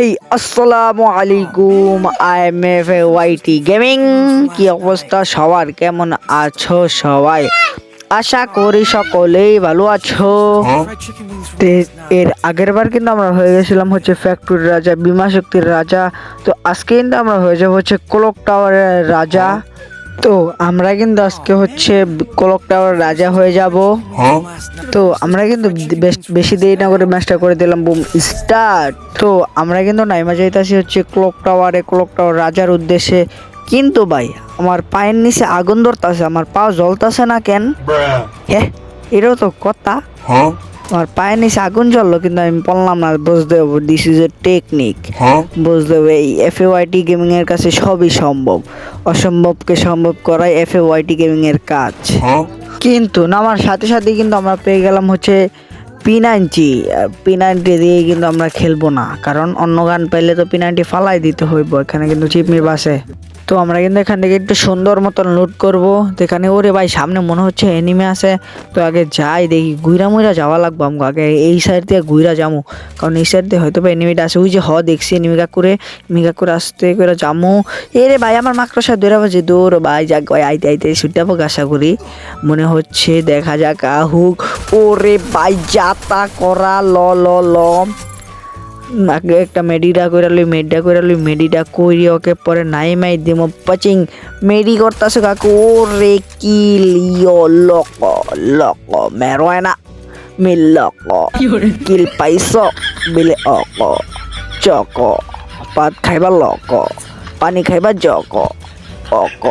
হেই আসসালামু আলাইকুম I am F YT gaming কি অবস্থা? সবার কেমন আছো সবাই? আশা করি সকলেই ভালো আছো। এর আগের বার কিন্তু আমরা হয়ে গেছিলাম হচ্ছে ফ্যাক্টরির রাজা, বিমা শক্তির রাজা। তো আজকে কিন্তু আমরা হয়ে যাব হচ্ছে ক্লক টাওয়ারের রাজা। তো আমরা কিন্তু আজকে হচ্ছে ক্লক টাওয়ার রাজা হয়ে যাব। তো আমরা কিন্তু বেশ- বেশি দেরি না করে ম্যাচটা করে দিলাম বুম স্টার্ট তো আমরা কিন্তু নাইমা যাইতাছি হচ্ছে ক্লক টাওয়ারে ক্লক টাওয়ার রাজার উদ্দেশ্যে। কিন্তু ভাই আমার পায়ের নিচে আগুন ধরতাছে আমার পা জ্বলতাছে না কেন? হ্যাঁ এটাও তো কথা। Huh? আমার পায়ের নিচে আগুন জ্বললো কিন্তু আমি বললাম না বুঝতে হবে দিস ইজ এ টেকনিক বুঝতে হবে এই এফ এ ওয়াইটি গেমিং এর কাছে সবই সম্ভব। অসম্ভবকে সম্ভব করাই এফ এ ওয়াইটি গেমিং এর কাজ। Huh? কিন্তু নামার সাথে সাথে কিন্তু আমরা পেয়ে গেলাম হচ্ছে পি নাইনটি পি নাইনটি দিয়ে কিন্তু আমরা খেলব না কারণ অন্য গান পেলে তো পি নাইনটি ফালাই দিতে হইব এখানে কিন্তু চিপমি বাসে তো আমরা কিন্তু এখান থেকে একটু সুন্দর মতন লুট করব। এখানে ওরে ভাই সামনে মনে হচ্ছে এনিমে আছে। তো আগে যাই দেখি গুইরা মুইরা যাওয়া লাগবো আমাকে আগে এই সাইড দিয়ে গুইরা যামু। কারণ এই সাইড দিয়ে হয়তো বা এনিমিটা আছে ওই যে হ, দেখছি এনিমিকা করে এনিমিকা করে আসতে করে যামু। এ রে ভাই, আমার মাকড় মাকড়সা দৌড়া বাজে দৌড়। ভাই, যাক ভাই আইতে আইতে পাবো আশা করি। মনে হচ্ছে দেখা যাক, আহুক। ওরে ভাই, যাতা করা, ল ল ল। আগে একটা মেডিটা করে লই মেডিটা করে লই, মেডিডা কইরি ওকে পরে নাই মাই দিমো পাচিং। মেডি করতাছে কাকু, ওরে কিল ইয়ো লক লক, মেরোয় না মিল লক, কিল পাইছ বিলে অক চক পাত খাইবা লক, পানি খাইবা জক অক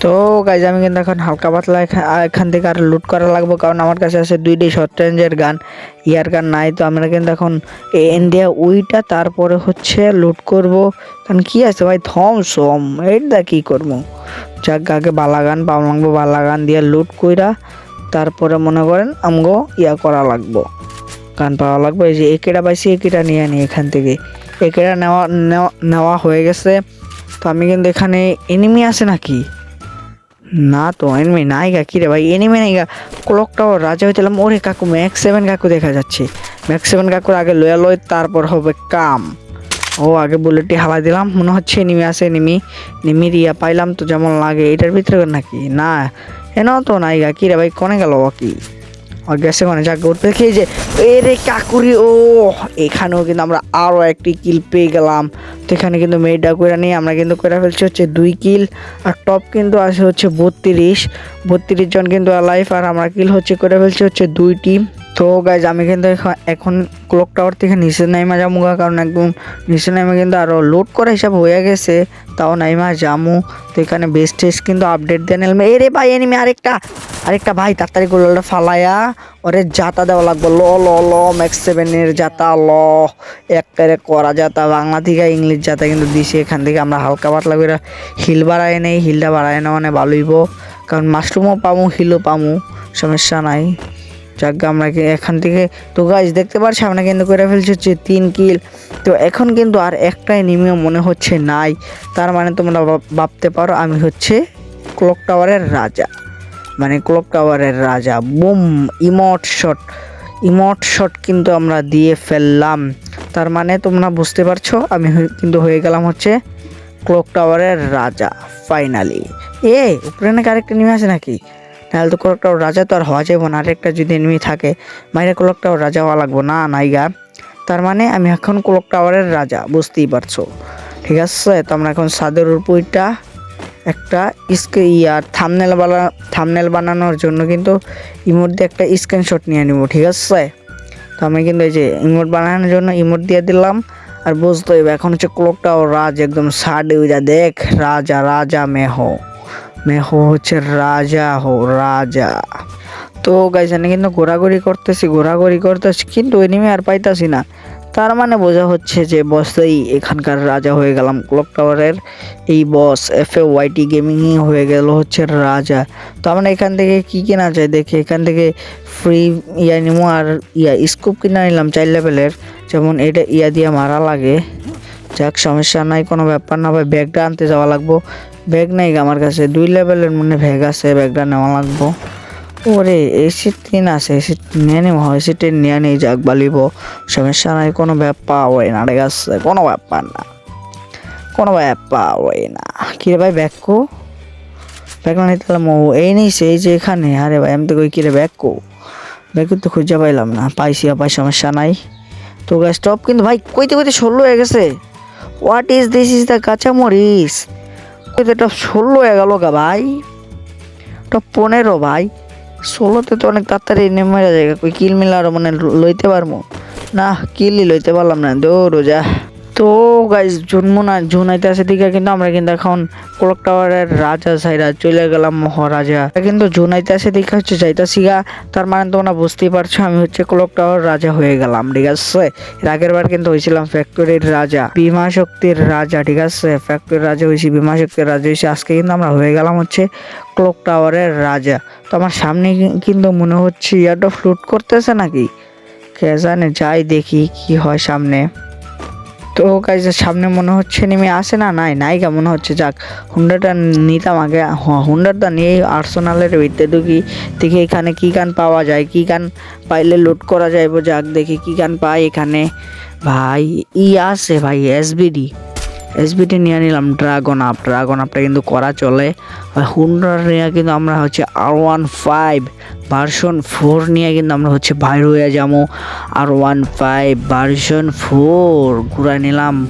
তো গাইজ আমি কিন্তু এখন হালকা পাতলা এখান থেকে আর লুট করা লাগবো, কারণ আমার কাছে আছে দুইটি শর্ট রেঞ্জের গান ইয়ার গান নাই, তো আমরা কিন্তু এখন ইন্ডিয়া উইটা তারপরে হচ্ছে লুট করব। কারণ কি আছে ভাই? থম সম এইটা কী করব? যাক, আগে বালাগান পাওয়া লাগবো বালাগান দিয়ে লুট কইরা, তারপরে মনে করেন আমগো ইয়া করা লাগবো। গান পাওয়া লাগবে। এই যে একেটা পাইছি, একেটা নিয়ে আনি এখান থেকে। একেটা নেওয়া নেওয়া- নেওয়া হয়ে গেছে। তো আমি কিন্তু এখানে এনিমি আছে নাকি? না তো এনিমি নাইগা কিরে ভাই? এনিমি নাই ক্লক টাওয়ার রাজা হইতেলাম, ওরে কাকু ম্যাক্স সেভেন কাকু দেখা যাচ্ছে। ম্যাক্স সেভেন কাকুর আগে লয়া লয়, তারপর হবে কাম। ও, আগে বুলেটটি হালা দিলাম, মনে হচ্ছে এনিমি আছে এনিমি নিমি রিয়া পাইলাম তো যেমন লাগে, এটার ভিতরে নাকি? না এন তো নাই গা কিরে ভাই, কনে গেল ও কি? গেছে মানে যাক উঠতে খেয়ে যে এরে কাকুরি ও এখানেও কিন্তু আমরা আরও একটি কিল পেয়ে গেলাম। তো এখানে কিন্তু মেয়েটা করে নিয়ে আমরা কিন্তু করে ফেলছি হচ্ছে দুই কিল আর টপ কিন্তু আছে হচ্ছে বত্রিশ। বত্রিশ জন কিন্তু লাইফ আর আমরা কিল হচ্ছে করে ফেলছি হচ্ছে দুই টিম তো গাইজ আমি কিন্তু এখন- ক্লক টাওয়ার থেকে নিচে নাইমা যাব গা, কারণ একদম নিচে নাইমা কিন্তু আরও লোড করা হিসাব হয়ে গেছে তাও নাইমা যামু। তো এখানে বেস্ট টেস্ট কিন্তু আপডেট দিয়ে নিলাম এ রে ভাই এনিমি আরেকটা আরেকটা ভাই তাড়াতাড়ি গোলটা ফালায়া। ওরে জাতা দেওয়া লাগবে। ল ল ল ম্যাক্স সেভেনের জাতা ল। একবারে করা জাতা বাংলা থেকে ইংলিশ জাতা কিন্তু দিছে। এখান থেকে আমরা হালকা পাতলা করে হিল বাড়ায় নেই। হিলটা বাড়ায় না মানে ভালোইব কারণ মাশরুমও পামু হিলও পামু সমস্যা নাই। যাক, আমরা এখান থেকে তো গাছ দেখতে পাচ্ছি, আমরা কিন্তু করে ফেলছি হচ্ছে তিন কিল তো এখন কিন্তু আর একটাই নিমিও মনে হচ্ছে নাই। তার মানে তোমরা ভাব- ভাবতে পারো, আমি হচ্ছে ক্লক টাওয়ারের রাজা। মানে ক্লক টাওয়ারের রাজা। বুম ইমট শট ইমট শট কিন্তু আমরা দিয়ে ফেললাম। তার মানে তোমরা বুঝতে পারছ, আমি কিন্তু হয়ে গেলাম হচ্ছে ক্লক টাওয়ারের রাজা ফাইনালি এ, উপরে নাকি আরেকটা নেমে আছে নাকি? তাহলে তো ক্লক টাওয়ার রাজা তো আর হওয়া যাবে না, আরেকটা যদি এনিমি থাকে বাইরে ক্লক টাওয়ার রাজা হওয়া লাগবো। না নাইগা তার মানে আমি এখন ক্লক টাওয়ারের রাজা, বুঝতেই পারছ। ঠিক আছে, তো আমরা এখন সাদের উপরটা একটা স্ক্রি ইয়ার থামনেল বানা থামনেল বানানোর জন্য কিন্তু ইমোট দিয়ে একটা স্ক্রিনশট নিয়ে নিব, ঠিক আছে? তো আমি কিন্তু এই যে ইমোট বানানোর জন্য ইমোট দিয়ে দিলাম, আর বুঝতে হবে, এখন হচ্ছে ক্লকটাও রাজ একদম সাডে উইজা দেখ, রাজা রাজা মেহ। মেহ হচ্ছে রাজা হো রাজা তো গাইজ এনে কিন্তু ঘোরাঘুরি করতেছি ঘোরাঘুরি করতেছি, কিন্তু এনিমি আর পাইতাছি না। তার মানে বোঝা হচ্ছে যে বসেই এখানকার রাজা হয়ে গেলাম। ক্লক টাওয়ারের এই বস এফ এ ওয়াইটি গেমিংই হয়ে গেল হচ্ছে রাজা। তো আমরা এখান থেকে কি কেনা যায় দেখি। এখান থেকে ফ্রি ইয়া নিমো আর ইয়া স্কুপ কিনা নিলাম চার লেভেলের যেমন এটা ইয়া দিয়ে মারা লাগে। যাক, সমস্যা নাই, কোনো ব্যাপার না ভাই ব্যাগটা আনতে যাওয়া লাগবো। ব্যাগ নাই আমার কাছে। দুই লেভেলের মনে ব্যাগ আছে, ব্যাগটা নেওয়া লাগবো। ওরে এসি তিন আছে এসি নিয়ে নেব এসি টেন নিয়ে নিয়ে যাক বালিব সমস্যা নাই, কোনো ব্যাপার হয় না, ঠিক আছে, কোনো ব্যাপার না। কোনো ব্যাপার হয় না। কিরে ভাই, ব্যাগ কো? ব্যাগ না নিতে ও এই নেই সেই যে এখানে। আরে ভাই, আমি তো কই কিরে ব্যাগ কো? ব্যাগ তো খুঁজে পাইলাম না, পাইছি পাই সমস্যা নাই। তো গাছ স্টপ কিন্তু ভাই, কইতে কইতে ষোলো হয়ে গেছে। What is this is the কাঁচামরিচ? টপ ষোলো এগারো গা ভাই। এটা পনেরো ভাই। ষোলোতে তো অনেক তাড়াতাড়ি নেমে যায় কই কিল মিল আরও মানে লইতে পারব? না, কিলই লইতে পারলাম না। দৌড়ো যা। তো গাইজ জন্মনা, জুনাইতে আসে দিকে কিন্তু আমরা কিন্তু এখন ক্লক টাওয়ারের রাজা সাইরা চলে গেলাম মহারাজা। কিন্তু জুনাইতে আসে দিকে হচ্ছে যাইতাছি গা, তার মানে তোমরা বুঝতেই পারছ আমি হচ্ছে ক্লক টাওয়ার রাজা হয়ে গেলাম, ঠিক আছে? এর আগের বার কিন্তু হয়েছিলাম ফ্যাক্টরির রাজা, বিমা শক্তির রাজা, ঠিক আছে? ফ্যাক্টরির রাজা হয়েছি, বিমা শক্তির রাজা হয়েছি, আজকে কিন্তু আমরা হয়ে গেলাম হচ্ছে ক্লক টাওয়ারের রাজা। তো আমার সামনে কিন্তু মনে হচ্ছে ইয়ারটা ফ্লুট করতেছে নাকি? কে জানে, যাই দেখি কি হয় সামনে। তো গাইজ সামনে মনে হচ্ছে নেমে আসে না? নাই নাইকা মনে হচ্ছে। যাক হুন্ডাটা নিতাম আগে। হুন্ডাটা নিয়ে আর্সোনালের ভিতরে ঢুকি। দেখি এখানে কী গান পাওয়া যায়, কী গান পাইলে লোড করা যাইব? যাক, দেখি কী গান পাই এখানে। ভাই, ই আছে ভাই এসবিডি এসবিটি নিয়ে নিলাম ড্রাগন আপ ড্রাগন আপটা কিন্তু করা চলে। আর হুন্ডার নিয়ে কিন্তু আমরা হচ্ছে R one five version four নিয়ে কিন্তু আমরা হচ্ছে বাইর হয়ে যাব। R one five version four ঘুরা নিলাম।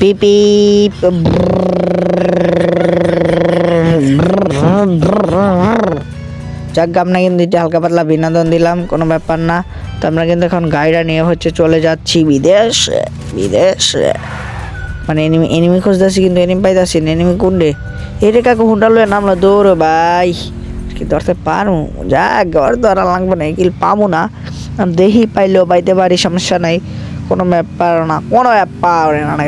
পিপি। যাক আমরা কিন্তু হালকা পাতলা বিনোদন দিলাম, কোনো ব্যাপার না। তো আমরা কিন্তু এখন গাড়িটা নিয়ে হচ্ছে চলে যাচ্ছি বিদেশে বিদেশে। মানে এনিমি এনিমি খুঁজতেছি কিন্তু এনিমি পাইতাছি না। এনিমি কোনডে? এটা কাকু, হুন্ডা লয়ে নামলো, দৌড়ো ভাই। কি ধরতে পারু যা ঘর ধরা লাগবে না কিল পাবো না। দেখি পাইলেও পাইতে পারি, সমস্যা নাই। কোনো ব্যাপার না, কোনো ব্যাপার না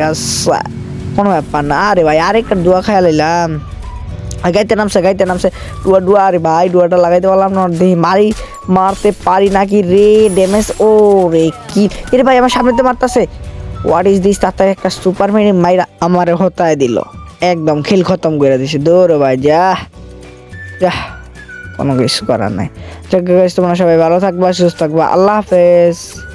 কোনো ব্যাপার না। আরে ভাই, আরেকটা দোয়া খাইয়া লইলাম। গাইতে নামছে গাইতে নামছে। ডুয়া ডুয়া আরে ভাই ডুয়াটা লাগাইতে পারলাম না। দেখি মারি মারতে পারি নাকি রে? ড্যামেজ ও রে কি? এরে ভাই আমার সামনেতে মারতাছে। হোয়াট ইজ দিস তাতে একটা সুপার মেরি মাইরা আমারে হতায় দিল। একদম খেল খতম করে দিছে। দৌড়ো ভাই যা। যা। কোনো কিছু করার নাই। guys, তোমরা সবাই ভালো থাকবা সুস্থ থাকবা। আল্লাহ হাফেজ।